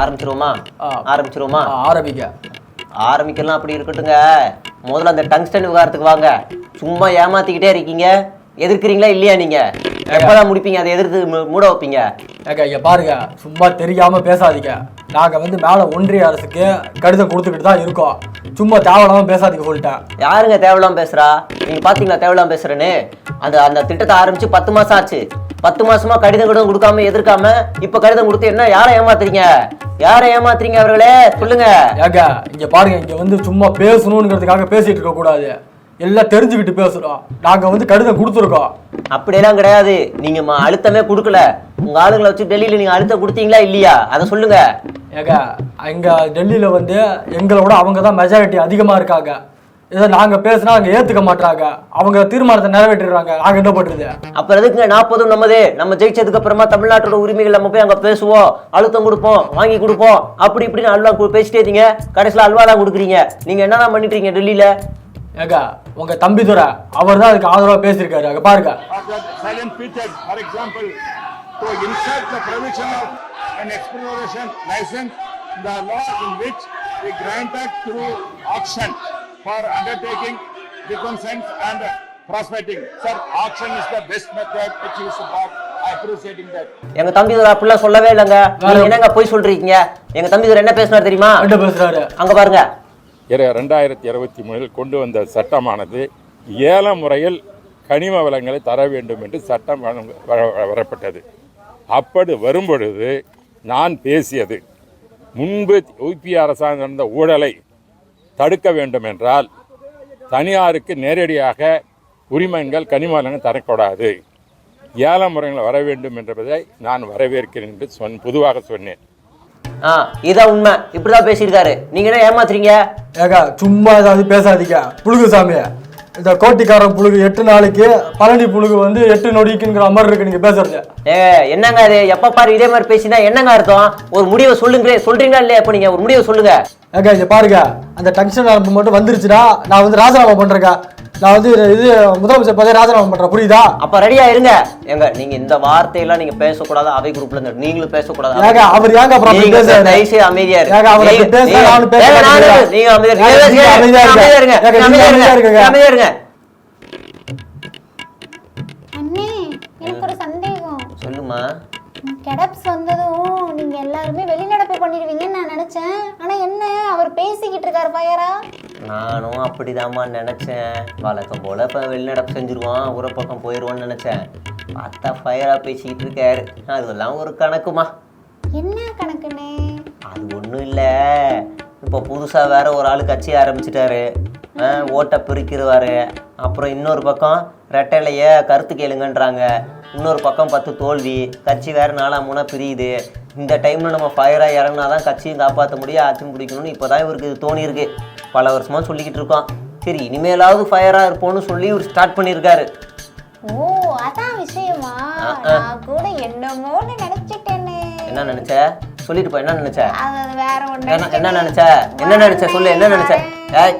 ஆரம்பிச்சிருவோமா. ஆரம்பிச்சிருவோமா? ஆ, ஆரம்பிங்க. ஆரம்பிக்கலாம் அப்படி இருக்கட்டுங்க. முதல்ல அந்த டங்ஸ்டன் விவகாரத்துக்கு வாங்க. சும்மா ஏமாத்திக்கிட்டே இருக்கீங்க. எதிர்க்கிறீங்களா இல்லையா நீங்க? எப்பதான் முடிப்பீங்க? அதை எதிர்த்து மூட வைப்பீங்க. ஏங்க இங்க பாருங்க. சும்மா தெரியாம பேசாதீங்க. நாங்க வந்து மேல ஒன்றிய அரசுக்கு கடிதம் கொடுத்துக்கிட்டு தான் இருக்கோம். சும்மா தேவையில்லாம பேசாதீங்க சொல்லிட்டேன். யாருங்க தேவையில்லாம பேசுறா? நீங்க பாத்தீங்களா தேவையில்லாம பேசுறேன்னு? அந்த அந்த திட்டத்தை ஆரம்பிச்சு பத்து மாசம் ஆச்சு. பத்து மாசமா கடிதம் கடிதம் கொடுக்காம எதிர்க்காம இப்ப கடிதம் கொடுத்து என்ன யாரை ஏமாத்துறீங்க? யாரை ஏமாத்துறீங்க அவர்களே? சொல்லுங்க. ஏங்க இங்க பாருங்க இங்க வந்து சும்மா பேசணுங்கிறதுக்காக பேசிட்டு இருக்க கூடாது. எல்லாம் தெரிஞ்சுக்கிட்டு பேசுறோம். நாங்க வந்து கடிதம் கொடுத்துருக்கோம். அப்படியெல்லாம் கிடையாது. நீங்க ம- அழுத்தமே கொடுக்கல. உங்க ஆளுங்களை வச்சு டெல்லியில நீங்க அழுத்தம் கொடுத்தீங்களா இல்லையா? அதை சொல்லுங்க. ஏங்க அங்க டெல்லியில வந்து எங்களை விட அவங்க தான் மெஜாரிட்டி அதிகமா இருக்காங்க. இதை நாங்க பேசினா அங்க ஏத்துக்க மாட்டாங்க அவங்க தீர்மானத்தை நிறைவேற்றிடுறாங்க. நாங்க என்ன பண்றது? அப்புறம் எதுக்குங்க நாற்பதும் நம்மதே? நம்ம ஜெயிச்சதுக்கு அப்புறமா தமிழ்நாட்டோட உரிமைகள் நம்ம போய் அங்க பேசுவோம். அழுத்தம் கொடுப்போம். வாங்கி கொடுப்போம். அப்படி இப்படின்னு அல்வா கு- பேசிட்டே இருக்கீங்க கடைசியில் அல்வா தான் கொடுக்குறீங்க. நீங்க என்னதான் பண்ணிட்டு இருக்கீங்க டெல்லியில? ஏங்க உங்க தம்பி துரை அவர் தான் அதுக்கு ஆதரவா பேசியிருக்காரு. அங்க பாருங்க. After silent period, for example, to insert the provision of an exploration license in the law in which we granted through auction. For undertaking reconnaissance and prospecting. Sir, auction is the best method which is about appreciating that. எங்க தம்பி அப்படிலாம் சொல்லவே இல்லைங்க. நீங்க என்னங்க போய் சொல்றீங்க? எங்க தம்பி என்ன பேசினார் தெரியுமா? என்ன பேசுறாரு. அங்க பாருங்க. ரெண்டாயிரத்தி இருபத்தி மூணில் கொண்டு வந்த சட்டமானது ஏல முறையில் கனிம வளங்களை தர வேண்டும் என்று சட்டம் வழங்க- வர- வர- வரப்பட்டது. அப்படி வரும்பொழுது நான் பேசியது முன்பு யூபி அரசாங்கம் நடந்த ஊழலை தடுக்க வேண்டும் என்றால் தனியாருக்கு நேரடியாக உரிமங்கள் கனிம வளங்கள் தரக்கூடாது. ஏல முறைகள் வர வேண்டும் என்பதை நான் வரவேற்கிறேன் என்று சொன் பொதுவாக சொன்னேன். ஆ இதான் உண்மை. இப்படிதான் பேசியிருக்காரு. நீங்க என்ன ஏமாத்துறீங்க? ஏங்க சும்மா ஏதாவது பேசாதீங்க புழுகு சாமி இந்த கோட்டிக்காரன் புழுகு எட்டு நாளைக்கு பழனி புழுகு வந்து எட்டு நொடிக்குங்கிற மாதிரி இருக்கு நீங்க பேசுறது. ஏ என்னங்க அது? எப்ப பாரு இதே மாதிரி பேசினா என்னங்க அர்த்தம்? ஒரு முடிவை சொல்லுங்க சொல்றீங்களா இல்லையா இப்போ நீங்க? ஒரு முடிவை சொல்லுங்க. ஏங்க இங்க பாருங்க அந்த டென்ஷன் நரம்பு மட்டும் வந்துருச்சுன்னா நான் வந்து ராஜினாமா பண்றேங்க. நான் வந்து இது முதலமைச்சர் பதவி ராஜினாமா பண்றேன் புரியுதா அப்ப ரெடியா இருங்க எங்க நீங்க இந்த வார்த்தையெல்லாம் நீங்க பேசக்கூடாது அவை குரூப்ல இருந்து நீங்களும் பேசக்கூடாது ஏங்க அவர் ஏங்க அப்புறம் நீங்க பேசுறாரு? தயவு செய்து அமைதியா இருங்க. ஏங்க, அவர் நீங்க- அமைதியா இருங்க. அமைதியா இருங்க. அமைதியா இருங்க. ஏங்க, நீங்க அமைதியா அமைதியா இருங்க. இருங்க. அமைதியா இருங்க. அண்ணே எனக்கு ஒரு சந்தேகம் சொல்லுமா கெடப்ஸ் வந்ததும் நீங்க எல்லாருமே வெளிநடப்பு பண்ணிடுவீங்கன்னு நான் நினைச்சேன் ஆனா என்ன அவர் பேசிக்கிட்டு இருக்காரு பயரா நானும் அப்படிதாம்மா நினைச்சேன். வழக்கம் போல இப்ப வெளிநடப்பு செஞ்சிருவான் ஊர பக்கம் போயிடுவான்னு நினைச்சேன். பார்த்தா ஃபயரா பேசிக்கிட்டு இருக்காரு. அதெல்லாம் ஒரு கணக்குமா? என்ன கணக்குண்ணே அது ஒன்றும் இல்லை. இப்போ புதுசாக வேற ஒரு ஆள் கட்சி ஆரம்பிச்சிட்டாரு. ஓட்டை பிரிக்கிறவாரு. அப்புறம் இன்னொரு பக்கம் ரெட்டைலைய கருத்து கேளுங்கன்றாங்க. இன்னொரு பக்கம் பத்து தோல்வி. கட்சி வேற நாலா மூணா பிரியுது. இந்த டைமில் நம்ம ஃபயராக இறங்கினா தான் கட்சியும் காப்பாற்ற முடியும் ஆட்சியும் பிடிக்கணும்னு இப்போ தான் இவருக்கு இது தோணி இருக்கு பல வருஷமாக சொல்லிக்கிட்டு இருக்கோம். சரி இனிமேலாவது ஃபயராக இருப்போம்னு சொல்லி இவர் ஸ்டார்ட் பண்ணியிருக்காரு. ஓ அதான் விஷயமா. நான் கூட என்னமோன்னு நினைச்சிட்டேனே. என்ன நினச்ச? சொல்லிட்டு போ என்ன நினச்ச? வேற ஒண்ணு என்ன நினச்ச? என்ன நினச்ச? சொல்லு என்ன நினச்ச? ஏய்